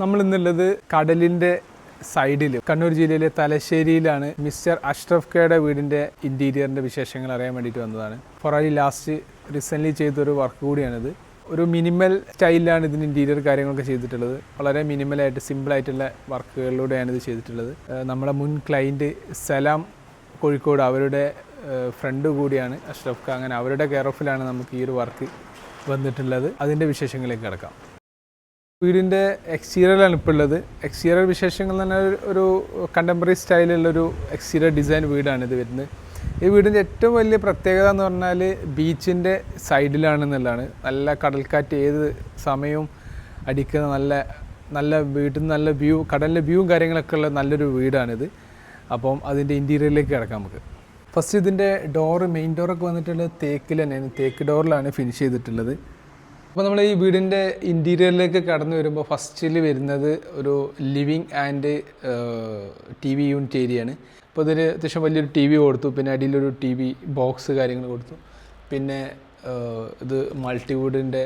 നമ്മൾ ഇന്നുള്ളത് കടലിന്റെ സൈഡിൽ കണ്ണൂർ ജില്ലയിലെ തലശ്ശേരിയിലാണ് മിസ്റ്റർ അഷ്റഫ് കെയുടെ വീടിന്റെ ഇന്റീരിയറിന്റെ വിശേഷങ്ങൾ അറിയാൻ വേണ്ടിയിട്ട് വന്നതാണ്. ഫൊറാലി ലാസ്റ്റ് റീസെന്റ്ലി ചെയ്തൊരു വർക്ക് കൂടിയാണിത്. ഒരു മിനിമൽ സ്റ്റൈലിലാണ് ഇതിന് ഇന്റീരിയർ കാര്യങ്ങളൊക്കെ ചെയ്തിട്ടുള്ളത്. വളരെ മിനിമലായിട്ട് സിമ്പിളായിട്ടുള്ള വർക്കുകളിലൂടെയാണ് ഇത് ചെയ്തിട്ടുള്ളത്. നമ്മുടെ മുൻ ക്ലൈന്റ് സലാം കോഴിക്കോട് അവരുടെ ഫ്രണ്ട് കൂടിയാണ് അഷ്റഫ് ഖാൻ. അങ്ങനെ അവരുടെ കെയർ ഓഫിലാണ് നമുക്ക് ഈ ഒരു വർക്ക് വന്നിട്ടുള്ളത്. അതിന്റെ വിശേഷങ്ങളിലേക്ക് കിടക്കാം. വീടിന്റെ എക്സ്റ്റീരിയറാണ് ഇപ്പോൾ ഉള്ളത്. എക്സ്റ്റീരിയർ വിശേഷങ്ങൾ തന്നെ ഒരു കണ്ടംപററി സ്റ്റൈലുള്ളൊരു എക്സ്റ്റീരിയർ ഡിസൈൻ വീടാണ് ഇത് വരുന്നത്. ഈ വീടിന്റെ ഏറ്റവും വലിയ പ്രത്യേകത എന്ന് പറഞ്ഞാൽ ബീച്ചിന്റെ സൈഡിലാണെന്നുള്ളതാണ് നല്ല കടൽക്കാറ്റ് ഏത് സമയവും അടിക്കുന്ന നല്ല നല്ല വീട്ടിൽ നിന്ന് നല്ല വ്യൂ കടലിന്റെ വ്യൂവും കാര്യങ്ങളൊക്കെ ഉള്ള നല്ലൊരു വീടാണിത്. അപ്പം അതിന്റെ ഇന്റീരിയറിലേക്ക് കിടക്കാം നമുക്ക്. ഫസ്റ്റ് ഇതിന്റെ ഡോറ് മെയിൻ ഡോറൊക്കെ വന്നിട്ടുള്ളത് തേക്കിൽ തന്നെയാണ്. തേക്ക് ഡോറിലാണ് ഫിനിഷ് ചെയ്തിട്ടുള്ളത്. അപ്പോൾ നമ്മൾ ഈ വീടിന്റെ ഇന്റീരിയറിലേക്ക് കടന്നു വരുമ്പോൾ ഫസ്റ്റിൽ വരുന്നത് ഒരു living and T V unit ഏരിയയാണ് അപ്പോൾ ഇതൊരു അത്യാവശ്യം വലിയൊരു ടി വി കൊടുത്തു പിന്നെ അടിയിലൊരു ടി വി ബോക്സ് കാര്യങ്ങൾ കൊടുത്തു. പിന്നെ ഇത് മൾട്ടിവുഡിന്റെ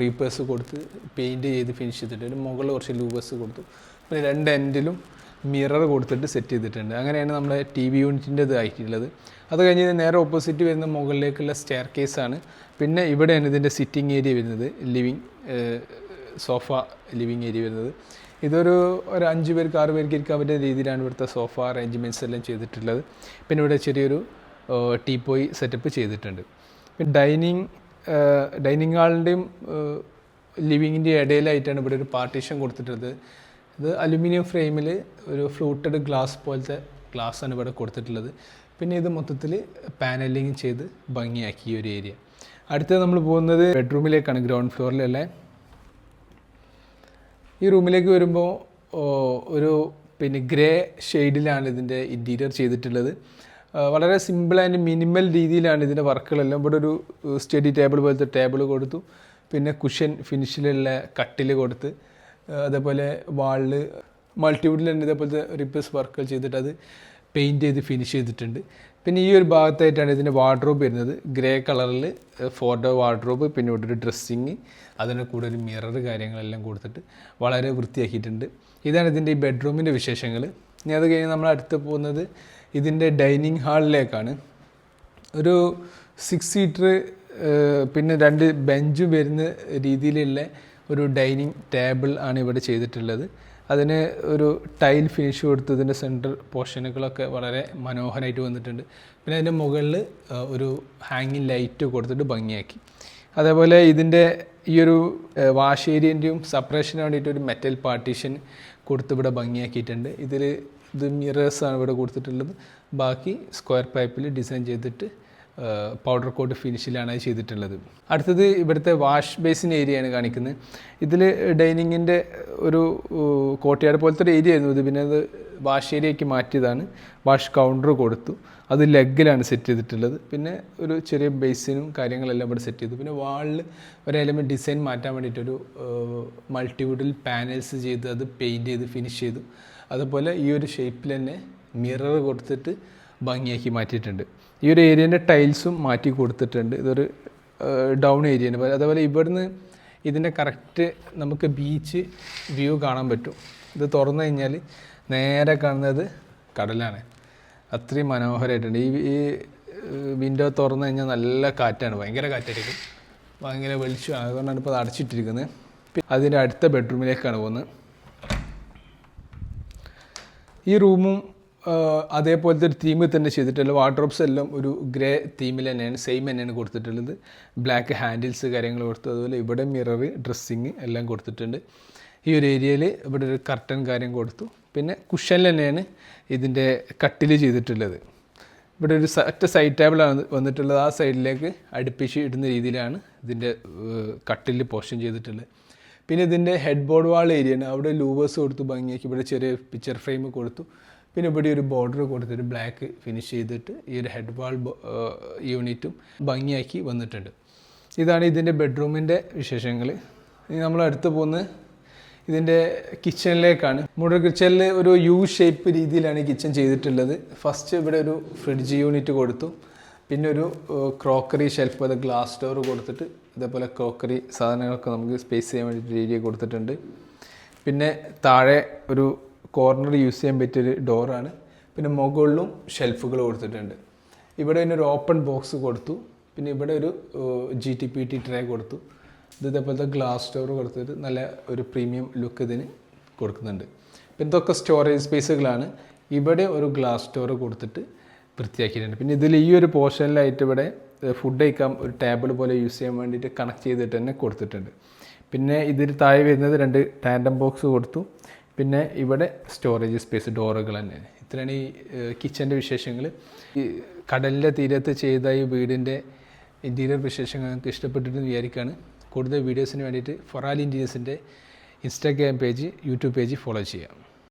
റീപ്പേഴ്സ് കൊടുത്ത് പെയിന്റ് ചെയ്ത് ഫിനിഷ് ചെയ്തിട്ട് ഒരു മുകളിൽ കുറച്ച് ലൂവേഴ്സ് കൊടുത്തു. പിന്നെ രണ്ട് എൻഡിലും മിറർ കൊടുത്തിട്ട് സെറ്റ് ചെയ്തിട്ടുണ്ട്. അങ്ങനെയാണ് നമ്മുടെ ടി വി യൂണിറ്റിന്റെ ഇത് ആയിട്ടുള്ളത്. അത് കഴിഞ്ഞ് നേരെ ഓപ്പോസിറ്റ് വരുന്ന മുകളിലേക്കുള്ള സ്റ്റെയർ കേസാണ് പിന്നെ ഇവിടെയാണ് ഇതിന്റെ സിറ്റിംഗ് ഏരിയ വരുന്നത്. ലിവിങ് സോഫ ലിവിങ് ഏരിയ വരുന്നത്. ഇതൊരു ഒരു അഞ്ച് പേർക്ക് ആറ് പേർക്ക് ഇരിക്കാൻ പറ്റുന്ന രീതിയിലാണ് ഇവിടുത്തെ സോഫ അറേഞ്ച്മെന്റ്സ് എല്ലാം ചെയ്തിട്ടുള്ളത്. പിന്നെ ഇവിടെ ചെറിയൊരു ടീപ്പോയി സെറ്റപ്പ് ചെയ്തിട്ടുണ്ട്. പിന്നെ ഡൈനിങ് ഡൈനിങ് ഹാളിന്റെയും ലിവിങ്ങിന്റെ ഇടയിലായിട്ടാണ് ഇവിടെ ഒരു പാർട്ടീഷൻ കൊടുത്തിട്ടുള്ളത്. ഇത് അലുമിനിയം ഫ്രെയിമിൽ ഒരു ഫ്ലൂട്ടഡ് ഗ്ലാസ് പോലത്തെ ഗ്ലാസ് ആണ് ഇവിടെ കൊടുത്തിട്ടുള്ളത്. പിന്നെ ഇത് മൊത്തത്തിൽ പാനലിങ് ചെയ്ത് ഭംഗിയാക്കി ഈ ഒരു ഏരിയ. അടുത്തത് നമ്മൾ പോകുന്നത് ബെഡ്റൂമിലേക്കാണ് ഗ്രൗണ്ട് ഫ്ലോറിലല്ലേ ഈ റൂമിലേക്ക് വരുമ്പോൾ ഒരു പിന്നെ ഗ്രേ ഷെയ്ഡിലാണ് ഇതിന്റെ ഇന്റീരിയർ ചെയ്തിട്ടുള്ളത്. വളരെ സിമ്പിൾ ആൻഡ് മിനിമൽ രീതിയിലാണ് ഇതിന്റെ വർക്കുകളെല്ലാം. ഇവിടെ ഒരു സ്റ്റഡി ടേബിൾ പോലത്തെ ടേബിൾ കൊടുത്തു. പിന്നെ കുഷൻ ഫിനിഷിലുള്ള കട്ടിൽ കൊടുത്ത് അതേപോലെ വാളിൽ മൾട്ടിവുഡിൽ തന്നെ ഇതേപോലത്തെ റിപ്പേഴ്സ് വർക്കുകൾ ചെയ്തിട്ട് അത് പെയിന്റ് ചെയ്ത് ഫിനിഷ് ചെയ്തിട്ടുണ്ട്. പിന്നെ ഈ ഒരു ഭാഗത്തായിട്ടാണ് ഇതിന്റെ വാർഡ്രോബ് വരുന്നത്. ഗ്രേ കളറിൽ ഫോർ ഡോ വാർഡ്രോബ് പിന്നെ ഇവിടെ ഒരു ഡ്രസ്സിങ് അതിന് കൂടെ ഒരു മിറർ കാര്യങ്ങളെല്ലാം കൊടുത്തിട്ട് വളരെ വൃത്തിയാക്കിയിട്ടുണ്ട്. ഇതാണ് ഇതിന്റെ ഈ ബെഡ്റൂമിന്റെ വിശേഷങ്ങൾ ഇനി അത് കഴിഞ്ഞ് നമ്മൾ അടുത്ത് പോകുന്നത് ഇതിന്റെ ഡൈനിങ് ഹാളിലേക്കാണ് ഒരു സിക്സ് സീറ്റർ പിന്നെ രണ്ട് ബെഞ്ച് വരുന്ന രീതിയിലുള്ള ഒരു ഡൈനിങ് ടേബിൾ ആണ് ഇവിടെ ചെയ്തിട്ടുള്ളത്. അതിന് ഒരു ടൈൽ ഫിനിഷ് കൊടുത്തതിന്റെ സെന്റർ പോർഷനുകളൊക്കെ വളരെ മനോഹരമായിട്ട് വന്നിട്ടുണ്ട്. പിന്നെ അതിന്റെ മുകളിൽ ഒരു ഹാങ്ങിങ് ലൈറ്റ് കൊടുത്തിട്ട് ഭംഗിയാക്കി. അതേപോലെ ഇതിന്റെ ഈ ഒരു വാഷ് ഏരിയന്റെയും സെപ്പറേഷന് വേണ്ടിയിട്ട് ഒരു മെറ്റൽ പാർട്ടീഷൻ കൊടുത്ത് ഇവിടെ ഭംഗിയാക്കിയിട്ടുണ്ട്. ഇതിൽ ഇത് മിറേഴ്സാണ് ഇവിടെ കൊടുത്തിട്ടുള്ളത്. ബാക്കി സ്ക്വയർ പൈപ്പിൽ ഡിസൈൻ ചെയ്തിട്ട് പൗഡർ കോട്ട് ഫിനിഷിലാണ് അത് ചെയ്തിട്ടുള്ളത്. അടുത്തത് ഇവിടുത്തെ വാഷ് ബേസിൻ ഏരിയയാണ് കാണിക്കുന്നത്. ഇതിൽ ഡൈനിങ്ങിന്റെ ഒരു കോട്ടയാട് പോലത്തെ ഒരു ഏരിയ ആയിരുന്നു. ഇത് പിന്നെ അത് വാഷ് ഏരിയയ്ക്ക് മാറ്റിയതാണ്. വാഷ് കൗണ്ടർ കൊടുത്തു. അത് ലെഗിലാണ് സെറ്റ് ചെയ്തിട്ടുള്ളത്. പിന്നെ ഒരു ചെറിയ ബേസിനും കാര്യങ്ങളെല്ലാം ഇവിടെ സെറ്റ് ചെയ്തു. പിന്നെ വാളിൽ ഒരു ഡിസൈൻ മാറ്റാൻ വേണ്ടിയിട്ടൊരു മൾട്ടിവുഡിൽ പാനൽസ് ചെയ്ത് അത് പെയിന്റ് ചെയ്ത് ഫിനിഷ് ചെയ്തു. അതുപോലെ ഈ ഒരു ഷേപ്പിൽ തന്നെ മിറർ കൊടുത്തിട്ട് ഭംഗിയാക്കി മാറ്റിയിട്ടുണ്ട്. ഈ ഒരു ഏരിയേന്റെ ടൈൽസും മാറ്റി കൊടുത്തിട്ടുണ്ട്. ഇതൊരു ഡൗൺ ഏരിയയാണ് അതേപോലെ ഇവിടുന്ന് ഇതിന്റെ കറക്റ്റ് നമുക്ക് ബീച്ച് വ്യൂ കാണാൻ പറ്റും. ഇത് തുറന്നു കഴിഞ്ഞാൽ നേരെ കാണുന്നത് കടലാണ്. അത്രയും മനോഹരമായിട്ടുണ്ട് ഈ ഈ വിൻഡോ തുറന്നു കഴിഞ്ഞാൽ നല്ല കാറ്റാണ്. ഭയങ്കര കാറ്റായിരിക്കും. ഭയങ്കര വെളിച്ചമാണ്. അതുകൊണ്ടാണ് ഇപ്പോൾ അത് അടച്ചിട്ടിരിക്കുന്നത്. അതിന്റെ അടുത്ത ബെഡ്റൂമിലേക്കാണ് പോകുന്നത്. ഈ റൂമും അതേപോലത്തെ ഒരു തീമിൽ തന്നെ ചെയ്തിട്ടുള്ള വാർഡ്രോബ്സ് എല്ലാം ഒരു ഗ്രേ തീമിൽ തന്നെയാണ് സെയിം തന്നെയാണ് കൊടുത്തിട്ടുള്ളത്. ബ്ലാക്ക് ഹാൻഡിൽസ് കാര്യങ്ങൾ കൊടുത്തു അതുപോലെ ഇവിടെ മിറർ ഡ്രസ്സിങ് എല്ലാം കൊടുത്തിട്ടുണ്ട്. ഈ ഒരു ഏരിയയിൽ ഇവിടെ ഒരു കർട്ടൻ കാര്യം കൊടുത്തു. പിന്നെ കുഷൻ തന്നെയാണ് ഇതിന്റെ കട്ടിൽ ചെയ്തിട്ടുള്ളത്. ഇവിടെ ഒരു സറ്റ് സൈഡ് ടേബിളാണ് വന്നിട്ടുള്ളത്. ആ സൈഡിലേക്ക് അടുപ്പിച്ച് ഇടുന്ന രീതിയിലാണ് ഇതിന്റെ കട്ടിൽ പോർഷൻ ചെയ്തിട്ടുള്ളത്. പിന്നെ ഇതിന്റെ ഹെഡ് ബോർഡ് വാൾ ഏരിയ അവിടെ ലൂവേഴ്സ് കൊടുത്തു ഭംഗിയാക്കി. ഇവിടെ ചെറിയ പിക്ചർ ഫ്രെയിം കൊടുത്തു. പിന്നെ ഇവിടെ ഒരു ബോർഡർ കൊടുത്തിട്ട് ബ്ലാക്ക് ഫിനിഷ് ചെയ്തിട്ട് ഈ ഒരു ഹെഡ് വാൾ യൂണിറ്റും ഭംഗിയാക്കി വന്നിട്ടുണ്ട്. ഇതാണ് ഇതിന്റെ ബെഡ്റൂമിന്റെ വിശേഷങ്ങൾ ഇനി നമ്മൾ അടുത്ത് പോകുന്നത് ഇതിന്റെ കിച്ചണിലേക്കാണ് മുഴുവൻ കിച്ചണിൽ ഒരു യു ഷേപ്പ് രീതിയിലാണ് കിച്ചൺ ചെയ്തിട്ടുള്ളത്. ഫസ്റ്റ് ഇവിടെ ഒരു ഫ്രിഡ്ജ് യൂണിറ്റ് കൊടുത്തു. പിന്നെ ഒരു ക്രോക്കറി ഷെൽഫ് അത് ഗ്ലാസ് ഡോർ കൊടുത്തിട്ട് ഇതേപോലെ ക്രോക്കറി സാധനങ്ങളൊക്കെ നമുക്ക് സ്പേസ് ചെയ്യാൻ വേണ്ടിയിട്ട് ഏരിയ കൊടുത്തിട്ടുണ്ട്. പിന്നെ താഴെ ഒരു കോർണർ യൂസ് ചെയ്യാൻ പറ്റിയൊരു ഡോറാണ് പിന്നെ മുകളിലും ഷെൽഫുകൾ കൊടുത്തിട്ടുണ്ട്. ഇവിടെ ഒരു ഓപ്പൺ ബോക്സ് കൊടുത്തു. പിന്നെ ഇവിടെ ഒരു G T P T tray കൊടുത്തു. ഇത് ഇതേപോലത്തെ ഗ്ലാസ് ഡോർ കൊടുത്തിട്ട് നല്ല ഒരു പ്രീമിയം ലുക്ക് ഇതിന് കൊടുക്കുന്നുണ്ട്. പിന്നെ ഇതൊക്കെ സ്റ്റോറേജ് സ്പേസുകളാണ് ഇവിടെ ഒരു ഗ്ലാസ് ഡോർ കൊടുത്തിട്ട് വൃത്തിയാക്കിയിട്ടുണ്ട്. പിന്നെ ഇതിൽ ഈ ഒരു പോർഷനിലായിട്ട് ഇവിടെ ഫുഡ് കഴിക്കാൻ ഒരു ടേബിൾ പോലെ യൂസ് ചെയ്യാൻ വേണ്ടിയിട്ട് കണക്ട് ചെയ്തിട്ട് തന്നെ കൊടുത്തിട്ടുണ്ട്. പിന്നെ ഇതിൽ താഴെ വരുന്നത് രണ്ട് ടാൻഡം ബോക്സ് കൊടുത്തു. പിന്നെ ഇവിടെ സ്റ്റോറേജ് സ്പേസ് ഡോറുകൾ തന്നെ ഇത്രയാണ് ഈ കിച്ചന്റെ വിശേഷങ്ങൾ. ഈ കടലിന്റെ തീരത്ത് ചെയ്ത ഈ വീടിന്റെ ഇന്റീരിയർ വിശേഷങ്ങൾ നിങ്ങൾക്ക് ഇഷ്ടപ്പെട്ടിട്ട് വിചാരിക്കുകയാണ് കൂടുതൽ വീഡിയോസിന് വേണ്ടിയിട്ട് ഫൊറാൽ ഇന്റീരിയേഴ്സിന്റെ Instagram page YouTube page follow ചെയ്യാം.